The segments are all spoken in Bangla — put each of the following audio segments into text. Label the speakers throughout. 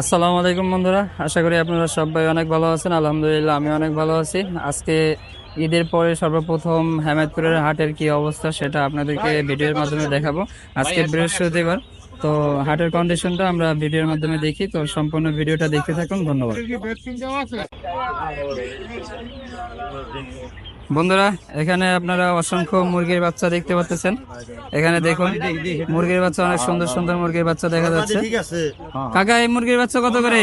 Speaker 1: আসসালামু আলাইকুম বন্ধুরা আশা করি আপনারা সবাই অনেক ভালো আছেন আলহামদুলিল্লাহ আমি অনেক ভালো আছি। আজকে ঈদের পরে সর্বপ্রথম হেমায়তপুরের হাটের কি অবস্থা সেটা আপনাদেরকে ভিডিওর মাধ্যমে দেখাবো। আজকে বৃহস্পতিবার তো হাটের কন্ডিশনটা আমরা ভিডিওর মাধ্যমে দেখি তো সম্পূর্ণ ভিডিওটা দেখতে থাকুন ধন্যবাদ। বন্ধুরা, এখানে আপনারা অসংখ্য মুরগির বাচ্চা দেখতে পাচ্ছেন এখানে দেখুন, মুরগির বাচ্চা অনেক সুন্দর সুন্দর মুরগির বাচ্চা দেখা যাচ্ছে। কাকা, এই মুরগির বাচ্চা কত করে?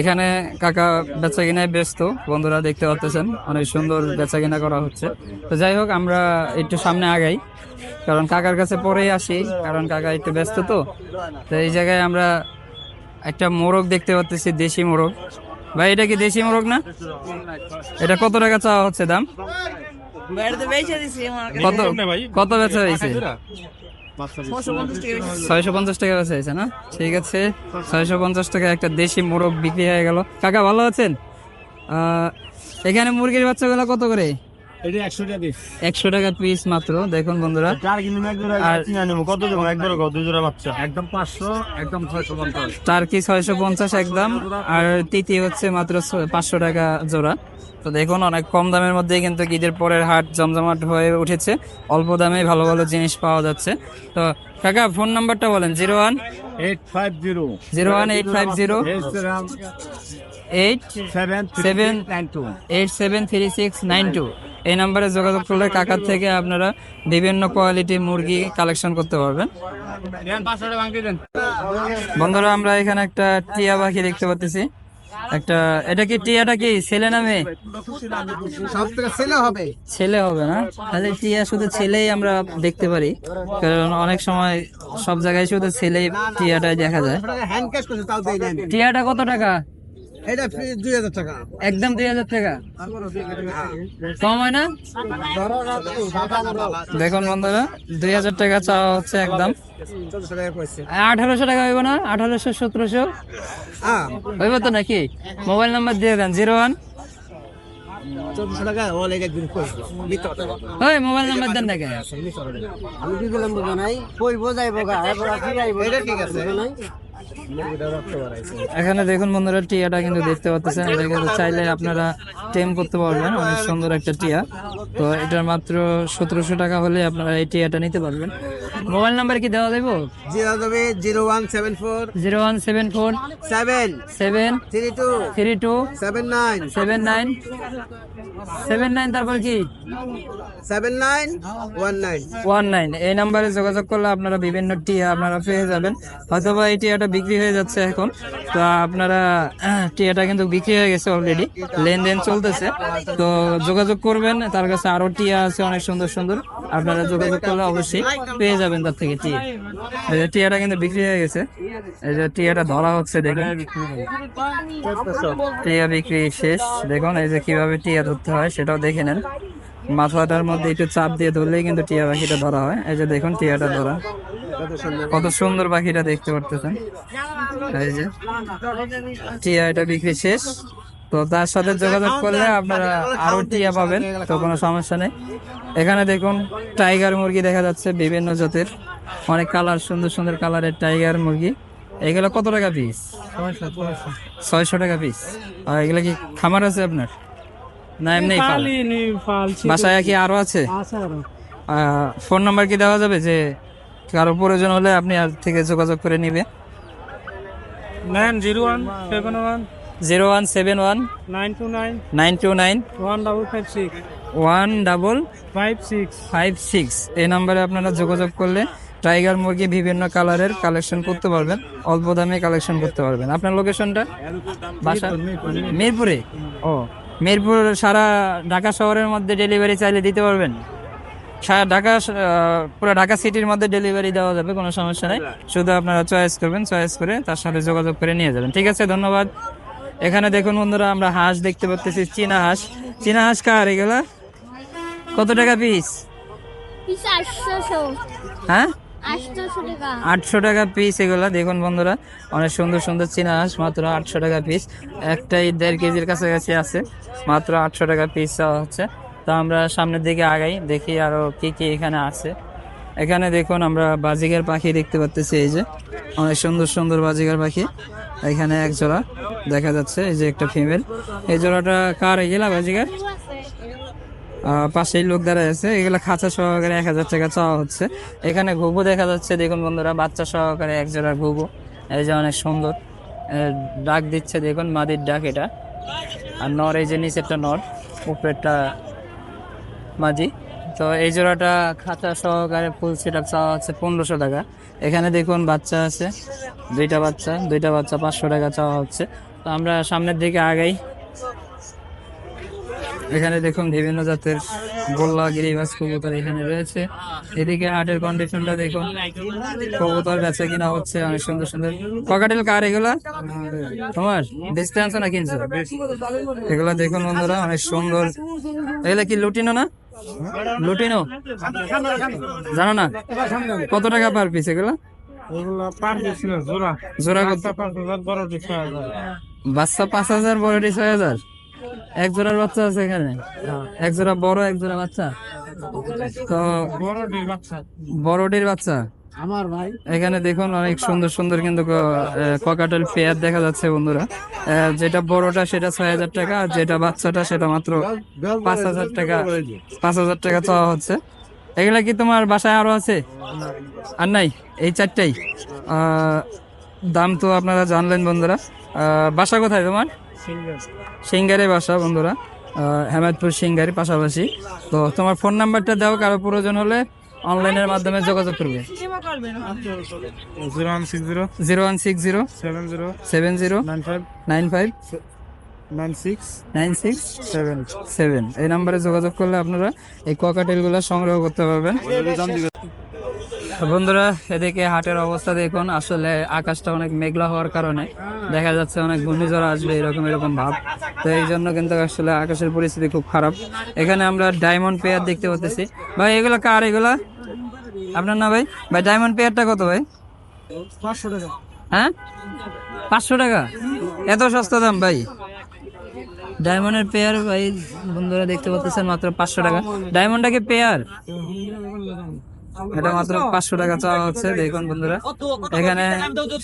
Speaker 1: এখানে কাকা বেচা কিনায় ব্যস্ত, বন্ধুরা দেখতে পাচ্ছেন অনেক সুন্দর বেচা কিনা করা হচ্ছে। তো যাই হোক, আমরা একটু সামনে আগাই, কারণ কাকার কাছে পরেই আসি, কারণ কাকা একটু ব্যস্ত তো। তো এই জায়গায় আমরা একটা মোরগ দেখতে পাচ্ছি দেশি মোরগ। ভাই এটা কি দেশি মোরগ না? এটা কত টাকা চাওয়া হচ্ছে দাম? কত কত বেচা হয়েছে? ছয়শো পঞ্চাশ টাকা বেচা হয়েছে না? ঠিক আছে ছয়শো পঞ্চাশ টাকা একটা দেশি মোরগ বিক্রি হয়ে গেল। কাকা ভালো আছেন? এখানে মুরগির বাচ্চাগুলো কত করে?
Speaker 2: এটা টাকা পিস
Speaker 1: একশো টাকা পিস মাত্র দেখুন বন্ধুরা।
Speaker 2: চার কিলো এক জোড়া
Speaker 1: আর-
Speaker 2: কিনে নেব কত দেবো এক জোড়া কত জোড়া বাচ্চা? একদম পাঁচশো একদম
Speaker 1: একদম? আর তিতি হচ্ছে মাত্র ছ- পাঁচশো টাকা জোড়া। তো দেখুন অনেক কম দামের মধ্যে কিন্তু ঈদের পরের হাট জমজমাট হয়ে উঠেছে। অল্প দামে ভালো ভালো জিনিস পাওয়া যাচ্ছে। তো কাকা ফোন নাম্বারটা বলেন zero one?
Speaker 2: Eight five zero.
Speaker 1: Zero one eight five zero. Eight
Speaker 2: seven
Speaker 1: seven
Speaker 2: nine two.
Speaker 1: Eight seven three six nine two. এই নাম্বারে যোগাযোগ করলে কাকার থেকে আপনারা বিভিন্ন কোয়ালিটির মুরগি কালেকশন করতে পারবেন। বন্ধুরা আমরা এখানে একটা টিয়া পাখি দেখতে পাচ্ছি একটা এটা কি টিয়াটা কি ছেলে না মেয়ে?
Speaker 2: সব থেকে ছেলে হবে।
Speaker 1: ছেলে হবে না? তাহলে টিয়া শুধু ছেলেই আমরা দেখতে পারি। কারণ অনেক সময় সব জায়গায় শুধু ছেলে টিয়াটাই দেখা যায়। টিয়াটা কত টাকা?
Speaker 2: এটা দুই হাজার টাকা।
Speaker 1: একদম দুই হাজার টাকা। কম হয় না? দেখুন বন্ধুরা দুই হাজার টাকা চাওয়া হচ্ছে একদম। আঠারোশো টাকা হইব না? আঠারোশো সতেরোশো? হইব তো নাকি? মোবাইল নাম্বার দিয়ে দেন জিরো ওয়ান। ওই মোবাইল নাম্বার দেন নাকি?
Speaker 2: আমি কি এটা ঠিক আছে।
Speaker 1: এখানে দেখুন বন্ধুরা, টিয়াটা কিন্তু দেখতে পাচ্ছেন। চাইলে আপনারা টেম করতে পারবেন। অনেক সুন্দর একটা টিয়া। তো এটার মাত্র সতেরোশো টাকা হলে আপনারা এই টিয়াটা নিতে পারবেন। মোবাইল নাম্বার কি দেওয়া দেবো
Speaker 2: জিরো যাবে zero one seven four
Speaker 1: zero one seven four
Speaker 2: seven
Speaker 1: seven
Speaker 2: three two
Speaker 1: three two
Speaker 2: seven nine
Speaker 1: seven nine seven nine তারপর কি?
Speaker 2: Seven nine one nine
Speaker 1: one nine. এই নাম্বারে যোগাযোগ করলে আপনারা বিভিন্ন টিয়া আপনারা পেয়ে যাবেন। হয়তোবা এই টিয়াটা বিক্রি হয়ে যাচ্ছে এখন। তো আপনারা টিয়াটা কিন্তু বিক্রি হয়ে গেছে অলরেডি লেনদেন চলতেছে। তো যোগাযোগ করবেন তার কাছে আরও টিয়া আছে, অনেক সুন্দর সুন্দর। আপনারা যোগাযোগ করলে অবশ্যই পেয়ে যাবেন তার থেকে টিয়া এই যে টিয়াটা কিন্তু বিক্রি হয়ে গেছে। এই যে টিয়াটা ধরা হচ্ছে, দেখুন। টিয়া বিক্রি শেষ। দেখুন, এই যে কীভাবে টিয়া ধরতে হয়, সেটাও দেখে নেন। মাথাটার মধ্যে একটু চাপ দিয়ে ধরলেই কিন্তু টিয়া পাখিটা ধরা হয়। এই যে দেখুন, টিয়াটা ধরা। কত সুন্দর পাখিটা দেখতে পারতেছেন। এই যে টিয়া এটা বিক্রি শেষ। তো তার সাথে যোগাযোগ করলে আপনারা আরও টিয়া পাবেন তো কোনো সমস্যা নেই। এখানে দেখুন টাইগার মুরগি দেখা যাচ্ছে বিভিন্ন জাতের। অনেক কালার সুন্দর সুন্দর কালারের টাইগার মুরগি। এগুলো কত টাকা পিস ছয়শো টাকা পিস আর এগুলো কি খামার আছে আপনার? না এমনি বাসায় কি আরও আছে? ফোন নাম্বার কি দেওয়া যাবে যে কারও প্রয়োজন হলে আপনি আর থেকে যোগাযোগ করে নিবে
Speaker 2: nine zero one seven one.
Speaker 1: Zero one seven one
Speaker 2: nine two nine
Speaker 1: nine two nine
Speaker 2: one double five six
Speaker 1: one double
Speaker 2: five six
Speaker 1: five six এই নাম্বারে আপনারা যোগাযোগ করলে টাইগার মুরগি বিভিন্ন কালারের কালেকশন করতে পারবেন অল্প দামে কালেকশন করতে পারবেন। আপনার লোকেশনটা? বাসা? মিরপুরে? ও মিরপুর সারা ঢাকা শহরের মধ্যে ডেলিভারি চাইলে দিতে পারবেন। সারা ঢাকা পুরো ঢাকা সিটির মধ্যে ডেলিভারি দেওয়া যাবে কোনো সমস্যা নেই। শুধু আপনারা চয়েস করবেন চয়েস করে তার সাথে যোগাযোগ করে নিয়ে যাবেন। ঠিক আছে ধন্যবাদ। এখানে দেখুন বন্ধুরা, আমরা হাঁস দেখতে পাচ্ছি চীনা হাঁস। চীনা হাঁস কার এগুলা? কত টাকা পিস হ্যাঁ? আটশো টাকা পিস এগুলা, দেখুন বন্ধুরা। অনেক সুন্দর সুন্দর চীনা হাঁস, মাত্র আটশো টাকা পিস একটাই দেড় কেজির কাছাকাছি আছে, মাত্র আটশো টাকা পিস হচ্ছে। তো আমরা সামনের দিকে আগাই, দেখি আরও কি কি এখানে আছে। এখানে দেখুন আমরা বাজিকের পাখি দেখতে পাচ্ছি এই যে। অনেক সুন্দর সুন্দর বাজিগার পাখি। এখানে এক জোড়া দেখা যাচ্ছে এই যে একটা ফিমেল এই জোড়াটা কার? এগুলা বাজিগার আহ, পাশেই লোক দাঁড়ায় আছে। এগুলা খাঁচা সহকারে এক হাজার টাকা চাওয়া হচ্ছে। এখানে ঘুঘু দেখা যাচ্ছে দেখুন বন্ধুরা বাচ্চা সহকারে এক জোড়া ঘুঘু। এই যে অনেক সুন্দর। ডাক দিচ্ছে দেখুন মাদির ডাক এটা। আর নর এই যে নিচেরটা নর উপরেরটা মাঝি তো এই জোড়াটা খাঁচা সহকারে ফুল সেট চাওয়া হচ্ছে পনেরোশো টাকা। এখানে দেখুন বাচ্চা আছে দুইটা বাচ্চা দুইটা বাচ্চা পাঁচশো টাকা চাওয়া হচ্ছে। তো আমরা সামনের দিকে আগাই। এখানে দেখুন বিভিন্ন জাতের গোল্লা গিরি গিরিবাস কবুতর এখানে রয়েছে। এদিকে হাটের কন্ডিশনটা দেখুন কবুতর বেচা কিনা হচ্ছে অনেক সুন্দর সুন্দর। ককাটেল কার এগুলা? তোমার? আনছো না কিনছো এগুলা দেখুন বন্ধুরা অনেক সুন্দর। এগুলা কি লুটিনো না? লুটিনো? জানো না? কত টাকা পার পিস এগুলা? জোড়া। কত? বাচ্চা পাঁচ হাজার বড়টি ছয় হাজার। এক জোড়ার বাচ্চা আছে এখানে। এক জোড়া বড়, এক জোড়া বাচ্চা। তো বড়টির বাচ্চা।
Speaker 2: আমার ভাই
Speaker 1: এখানে দেখুন অনেক সুন্দর সুন্দর কিন্তু ককাটেল পেয়ার দেখা যাচ্ছে বন্ধুরা। যেটা বড়টা সেটা ছয় হাজার টাকা, আর যেটা বাচ্চাটা সেটা মাত্র পাঁচ হাজার টাকা, পাঁচ হাজার টাকা চাওয়া হচ্ছে। এগুলা কি তোমার বাসায় আরও আছে? আর নাই? এই চারটাই। দাম তো আপনারা জানলেন বন্ধুরা। বাসা কোথায় তোমার? সিঙ্গারে। বাসা বন্ধুরা। হেমায়তপুর সিঙ্গারি পাশাপাশি। তো তোমার ফোন নাম্বারটা দাও কারও প্রয়োজন হলে অনলাইনের মাধ্যমে যোগাযোগ করবে।
Speaker 3: Zero one six zero. Seven zero. Nine five.
Speaker 1: এই নাম্বারে যোগাযোগ করলে আপনারা এই ককাটেলগুলো সংগ্রহ করতে পারবেন। বন্ধুরা এদিকে হাটের অবস্থা দেখুন। আসলে আকাশটা অনেক মেঘলা হওয়ার কারণে দেখা যাচ্ছে অনেক ঘূর্ণিঝড় আসবে এরকম এরকম ভাব। তো এই জন্য কিন্তু আসলে আকাশের পরিস্থিতি খুব খারাপ। এখানে আমরা ডায়মন্ড পেয়ার দেখতে পাচ্ছি। ভাই এগুলো কার এগুলা? আপনার না ভাই? ভাই ডায়মন্ড পেয়ারটা কত ভাই?
Speaker 2: পাঁচশো টাকা।
Speaker 1: হ্যাঁ? পাঁচশো টাকা? এত সস্তা দাম ভাই? ডায়মন্ডের পেয়ার ভাই বন্ধুরা দেখতে পাচ্ছেন মাত্র পাঁচশো টাকা। ডায়মন্ডটা কি পেয়ার এটা মাত্র পাঁচশো টাকা চাওয়া হচ্ছে দেখুন বন্ধুরা। এখানে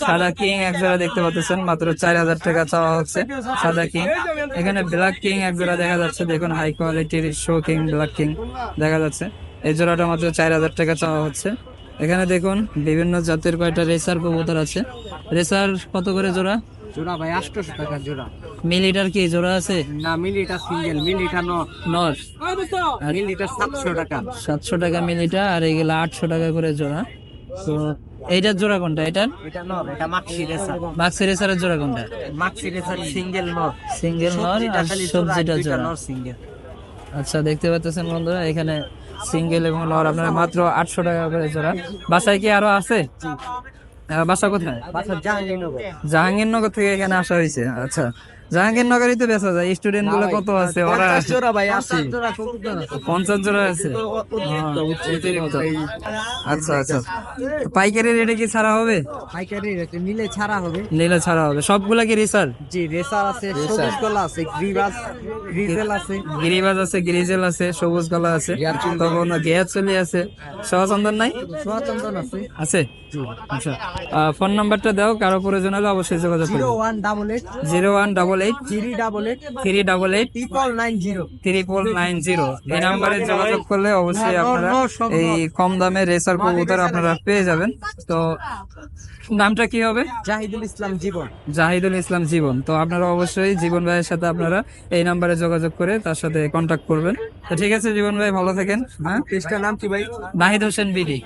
Speaker 1: সাদা কিং এক জোড়া দেখতে পাচ্ছেন মাত্র চার হাজার টাকা চাওয়া হচ্ছে সাদা কিং। এখানে ব্ল্যাক কিং এক জোড়া দেখা যাচ্ছে দেখুন হাই কোয়ালিটির শো কিং ব্ল্যাক কিং দেখা যাচ্ছে। এই জোড়াটা মাত্র চার হাজার টাকা চাওয়া হচ্ছে। এখানে দেখুন বিভিন্ন জাতের কয়টা রেসার কবুতর আছে। রেসার কত করে জোড়া?
Speaker 2: জোড়া ভাই আটশোশো টাকা জোড়া।
Speaker 1: মিলিটার কি জোড়া আছে?
Speaker 2: না মিলিটা সিঙ্গেল মিলিটা ন
Speaker 1: নর।
Speaker 2: মিলিটা সাতশো টাকা।
Speaker 1: সাতশো টাকা মিলিটা আর এইগুলা আটশো টাকা করে জোড়া। তো এইটার জোড়া কোনটা এটার?
Speaker 2: এটা নর এটা মাক্সি রেসার।
Speaker 1: মাক্সি রেসারের জোড়া কোনটা?
Speaker 2: মাক্সি রেসার সিঙ্গেল নর।
Speaker 1: সিঙ্গেল নর আর সবজিটা জোড়া।
Speaker 2: নর সিঙ্গেল।
Speaker 1: আচ্ছা দেখতে পাচ্ছেন বন্ধুরা এখানে সিঙ্গেল এবং নর আপনারা মাত্র আটশো টাকা করে জোড়া। বাসায় কি আরও আছে? বাসা কোথায়?
Speaker 2: জাহাঙ্গীরনগর।
Speaker 1: জাহাঙ্গীরনগর থেকে এখানে আসা হয়েছে। আচ্ছা। জাহাঙ্গীরনগরই তো বেচা যায় স্টুডেন্টগুলো কত আছে? ওরা
Speaker 2: জোড়া ভাই আছে
Speaker 1: পঞ্চাশ জোড়া আছে? আচ্ছা আচ্ছা। পাইকারি রেটে কি ছাড়া হবে?
Speaker 2: পাইকারি রেটে নিলে ছাড়া হবে।
Speaker 1: নিলে ছাড়া হবে। সবগুলা কি রিসার
Speaker 2: জি রেসার আছে সবুজ কলা আছে গ্রিবাস গ্রিজেল আছে।
Speaker 1: গিরিবাজ আছে গ্রিজেল আছে সবুজ গলা আছে। তখন গেয়ার চলে আছে। সহচন্দন নাই?
Speaker 2: সোয়াচন্দন আছে।
Speaker 1: আছে? আচ্ছা। ফোন নাম্বারটা দাও কারও প্রয়োজন হলে অবশ্যই যোগাযোগ
Speaker 2: জিরো
Speaker 1: করবে
Speaker 2: one double eight.
Speaker 1: Zero one double eight
Speaker 2: three double eight
Speaker 1: three double eight
Speaker 2: triple nine zero
Speaker 1: triple nine zero এই নাম্বারে যোগাযোগ করলে অবশ্যই আপনারা এই কম দামে রেসার কবুতর আপনারা পেয়ে যাবেন। তো নামটা কি হবে?
Speaker 2: জাহিদুল ইসলাম জীবন।
Speaker 1: জাহিদুল ইসলাম জীবন। তো আপনারা অবশ্যই জীবন ভাইয়ের সাথে আপনারা এই নাম্বারে যোগাযোগ করে তার সাথে কন্ট্যাক্ট করবেন। তো ঠিক আছে জীবন ভাই ভালো থাকেন হ্যাঁ?
Speaker 2: নাম কি ভাই?
Speaker 1: নাহিদ হোসেন বিডি।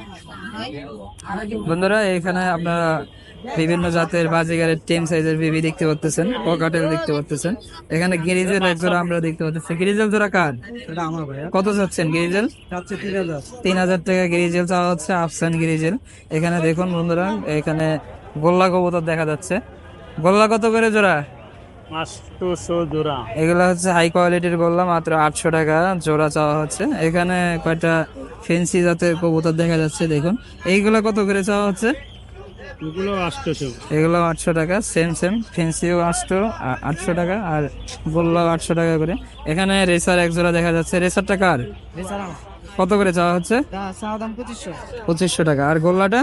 Speaker 1: বন্ধুরা এখানে আপনারা বিভিন্ন জাতের বাজিগারের টেম সাইজের বিবি দেখতে পাচ্ছেন পকাটেল দেখতে পাচ্ছেন এখানে গিরিজেল এক জোড়া আমরা দেখতে পাচ্ছি গিরিজেল জোড়া কার?
Speaker 2: এটা আমার ভাইয়া।
Speaker 1: কত যাচ্ছেন গিরিজেল?
Speaker 2: তিন হাজার।
Speaker 1: টাকা গিরিজেল চাওয়া হচ্ছে আফসান গিরিজেল। এখানে দেখুন বন্ধুরা এখানে গোল্লা কবুতর দেখা যাচ্ছে। গোল্লা কত করে জোড়া? এগুলো হচ্ছে হাই কোয়ালিটির গোল্লা মাত্র আটশো টাকা জোড়া চাওয়া হচ্ছে। এখানে কয়টা ফেন্সি জাতের কবুতর দেখা যাচ্ছে দেখুন। এইগুলো কত করে চাওয়া হচ্ছে?
Speaker 3: এগুলো
Speaker 1: আটশো টাকা। সেম সেম ফেন্সিও আটশো আটশো টাকা আর গোল্লাও আটশো টাকা করে। এখানে রেসার এক জোড়া দেখা যাচ্ছে। রেসারটা কার?
Speaker 2: রেসার
Speaker 1: কত করে চাওয়া হচ্ছে?
Speaker 2: পঁচিশশো।
Speaker 1: টাকা। আর গোল্লাটা?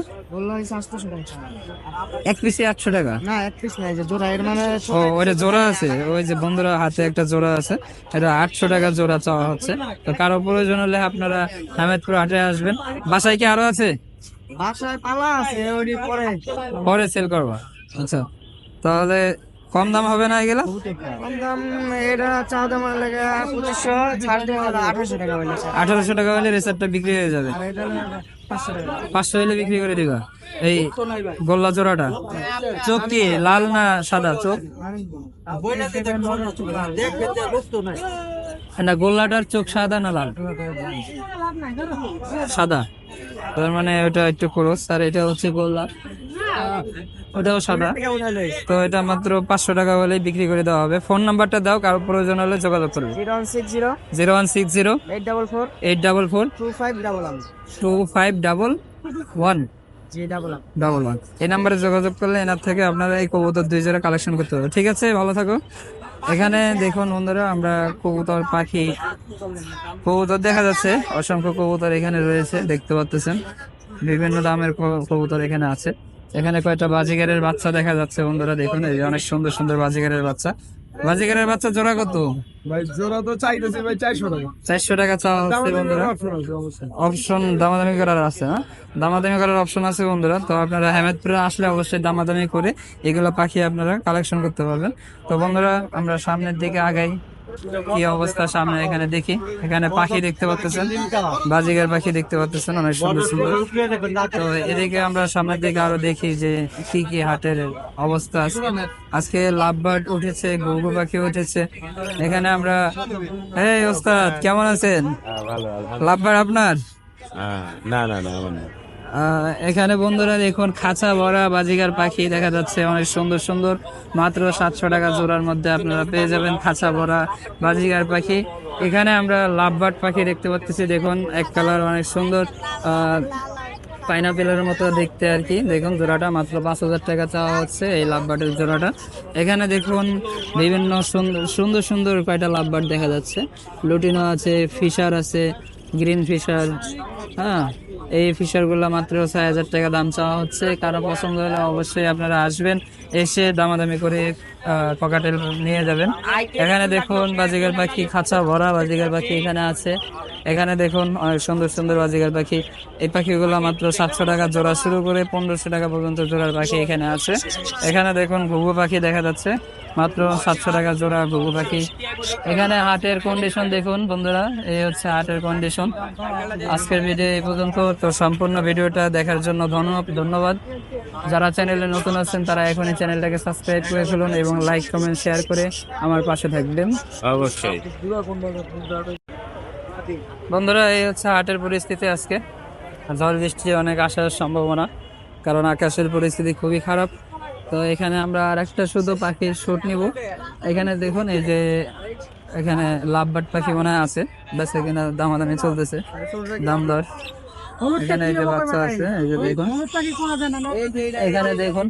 Speaker 1: এক পিসে আটশো টাকা?
Speaker 2: না এক পিস নাই জোড়া এর মানে
Speaker 1: ও ওইটা জোড়া আছে। ওই যে বন্ধুরা হাতে একটা জোড়া আছে। এটা আটশো টাকা জোড়া চাওয়া হচ্ছে। তো কারও প্রয়োজন হলে আপনারা হামেদপুর হাটে আসবেন। বাসায় কি আরও আছে?
Speaker 2: বাসায় পালা আছে পরে।
Speaker 1: পরে সেল করবা। আচ্ছা তাহলে কম দাম হবে না এগুলা?
Speaker 2: কম দাম এটা চাওয়া দাম লাগে পঁচিশশো ছাড় দেওয়া হলো আঠারোশো টাকা হইলে
Speaker 1: আঠারোশো টাকা হলে রেসারটা বিক্রি হয়ে যাবে।
Speaker 2: হলো পাঁচশো
Speaker 1: হলে বিক্রি করে দিবা। এই গোল্লা জোড়াটা। চোখ কি লাল না সাদা? চোখ? না গোল্লাটার চোখ সাদা না লাল? সাদা। তার মানে ওটা একটু খরচ আর এটা হচ্ছে গোল্লা। ওটাও সাদা। তো এটা মাত্র পাঁচশো টাকা হলে বিক্রি করে দেওয়া হবে। ফোন নাম্বারটা দাও কারও প্রয়োজন হলে যোগাযোগ করবে।
Speaker 2: Zero one six zero. Eight double four.
Speaker 1: Eight double four.
Speaker 2: Two five double one.
Speaker 1: Two five double one.
Speaker 2: Double one
Speaker 1: double one. এই নাম্বারে যোগাযোগ করলে এনার থেকে আপনারা এই কবুতর দুই জোড়া কালেকশন করতে হবে ঠিক আছে ভালো থাকো। এখানে দেখুন বন্ধুরা আমরা কবুতর পাখি কবুতর দেখা যাচ্ছে অসংখ্য কবুতর এখানে রয়েছে দেখতে পাচ্ছেন বিভিন্ন দামের কবুতর এখানে আছে। এখানে কয়েকটা বাজিগারের বাচ্চা দেখা যাচ্ছে বন্ধুরা দেখুন এই অনেক সুন্দর সুন্দর বাজিগারের বাচ্চা। বাজিগারের বাচ্চা জোড়া কত?
Speaker 3: ভাই জোড়া তো চাইতেছে ভাই চারশো টাকা।
Speaker 1: টাকা চাওয়া হচ্ছে বন্ধুরা। অপশন দামাদামি করার আছে না? দামাদামি করার অপশন আছে বন্ধুরা। তো আপনারা হেমেদপুরে আসলে অবশ্যই দামাদামি করে এগুলো পাখি আপনারা কালেকশন করতে পারবেন। তো বন্ধুরা আমরা সামনের দিকে আগাই। কি অবস্থা সামনে এখানে দেখি। এখানে পাখি দেখতে পাচ্ছেন বাজিগার পাখি দেখতে পাচ্ছেন অনেক সুন্দর সুন্দর। তো এদিকে আমরা সামনের দিকে আরও দেখি যে কি কি হাটের অবস্থা আছে। আজকে লাভবার্ড উঠেছে গরু পাখি উঠেছে। এখানে আমরা এই ওস্তাদ কেমন আছেন? লাভবার্ড আপনার?
Speaker 4: হ্যাঁ, না না না
Speaker 1: এখানে বন্ধুরা দেখুন, খাঁচা ভরা বাজিকার পাখি দেখা যাচ্ছে অনেক সুন্দর সুন্দর। মাত্র সাতশো টাকা জোড়ার মধ্যে আপনারা পেয়ে যাবেন খাঁচা ভরা বাজিকার পাখি। এখানে আমরা লাভবার্ড পাখি দেখতে পাচ্ছি দেখুন, এক কালার অনেক সুন্দর। পাইনাপেলের মতো দেখতে আর কি। দেখুন, জোড়াটা মাত্র পাঁচ হাজার টাকা চাওয়া হচ্ছে এই লাভবার্ডের জোড়াটা। এখানে দেখুন, বিভিন্ন সুন্দর সুন্দর কয়টা লাভবার্ড দেখা যাচ্ছে। লুটিনো আছে, ফিশার আছে, গ্রিন ফিশার হ্যাঁ। এই ফিশারগুলো মাত্র ছয় হাজার টাকা দাম চাওয়া হচ্ছে। কারও পছন্দ হলে অবশ্যই আপনারা আসবেন, এসে দামাদামি করে পকাটেল নিয়ে যাবেন। এখানে দেখুন বাজিগার পাখি খাঁচা ভরা বাজিগার পাখি এখানে আছে। এখানে দেখুন অনেক সুন্দর সুন্দর বাজিগার পাখি। এই পাখিগুলো মাত্র সাতশো টাকা জোড়া শুরু করে পনেরোশো টাকা পর্যন্ত জোড়ার পাখি এখানে আছে। এখানে দেখুন ঘুঘু পাখি দেখা যাচ্ছে। মাত্র সাতশো টাকা জোড়া ঘুঘু পাখি। এখানে হাটের কন্ডিশন দেখুন বন্ধুরা এই হচ্ছে হাটের কন্ডিশন আজকের ভিডিও এই পর্যন্ত তো সম্পূর্ণ ভিডিওটা দেখার জন্য ধন্যবাদ ধন্যবাদ। যারা চ্যানেলে নতুন আছেন তারা এখনই চ্যানেলটাকে সাবস্ক্রাইব করে ফেলুন এবং লাইক কমেন্ট শেয়ার করে আমার পাশে থাকবেন।
Speaker 4: অবশ্যই।
Speaker 1: বন্ধুরা এই হচ্ছে হাটের পরিস্থিতি আজকে। ঝড় বৃষ্টি অনেক আসার সম্ভাবনা কারণ আকাশের পরিস্থিতি খুবই খারাপ। তো এখানে আমরা আর একটা শুধু পাখির শুট নিব। এখানে দেখুন, এই যে এখানে লাভবাট পাখি মনে হয় আছে। বেশ এখানে দামাদামি চলতেছে। দাম দর। এখানে এই যে বাচ্চা আছে এই যে দেখুন। এখানে দেখুন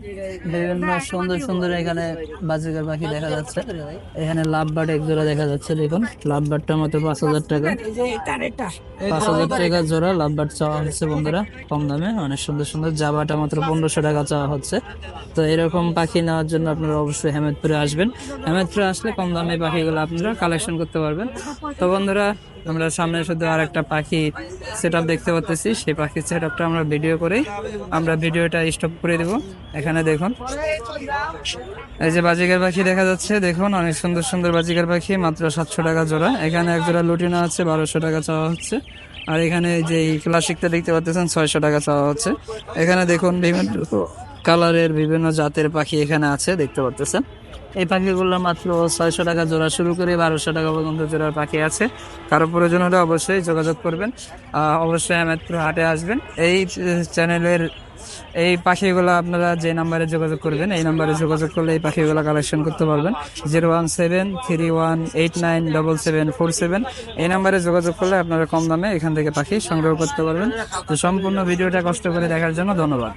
Speaker 1: বিভিন্ন সুন্দর সুন্দর এখানে বাজিকার পাখি দেখা যাচ্ছে। এখানে লাভবাট এক জোড়া দেখা যাচ্ছে দেখুন। লাভবাটটা মতো পাঁচ হাজার টাকা। পাঁচ হাজার টাকা জোড়া লাভবাট চাওয়া হচ্ছে বন্ধুরা। কম দামে অনেক সুন্দর সুন্দর জাবাটা মাত্র পনেরোশো টাকা চাওয়া হচ্ছে। তো এরকম পাখি নেওয়ার জন্য আপনারা অবশ্যই হেমেদপুরে আসবেন। হেমেদপুরে আসলে কম দামে পাখিগুলো আপনারা কালেকশন করতে পারবেন। তো বন্ধুরা আমরা সামনে শুধু আর একটা পাখি সেট দেখতে পাচ্ছি সেই পাখির সেটআপটা আমরা ভিডিও করে। আমরা ভিডিওটা স্টপ করে দেব। এখানে দেখুন। এই যে বাজিকার পাখি দেখা যাচ্ছে, দেখুন, অনেক সুন্দর সুন্দর বাজিকার পাখি, মাত্র সাতশো টাকা জোড়া। এখানে এক জোড়া লুটি নেওয়া আছে, বারোশো টাকা চাওয়া হচ্ছে। আর এখানে যে ক্লাসিকটা দেখতে পাচ্ছেন, ছয়শো টাকা চাওয়া হচ্ছে। এখানে দেখুন, বিভিন্ন কালারের বিভিন্ন জাতের পাখি এখানে আছে, দেখতে পাচ্ছেন এই পাখিগুলো মাত্র ছয়শো টাকা জোড়া শুরু করে বারোশো টাকা পর্যন্ত জোড়ার পাখি আছে। কারও প্রয়োজন হলে অবশ্যই যোগাযোগ করবেন। অবশ্যই আহমেদপুর হাটে আসবেন। এই চ্যানেলের এই পাখিগুলো আপনারা যে নাম্বারে যোগাযোগ করবেন, এই নাম্বারে যোগাযোগ করলে এই পাখিগুলো কালেকশন করতে পারবেন। Zero one seven, three one, eight nine double seven four seven এই নাম্বারে যোগাযোগ করলে আপনারা কম দামে এখান থেকে পাখি সংগ্রহ করতে পারবেন। তো সম্পূর্ণ ভিডিওটা কষ্ট করে দেখার জন্য ধন্যবাদ।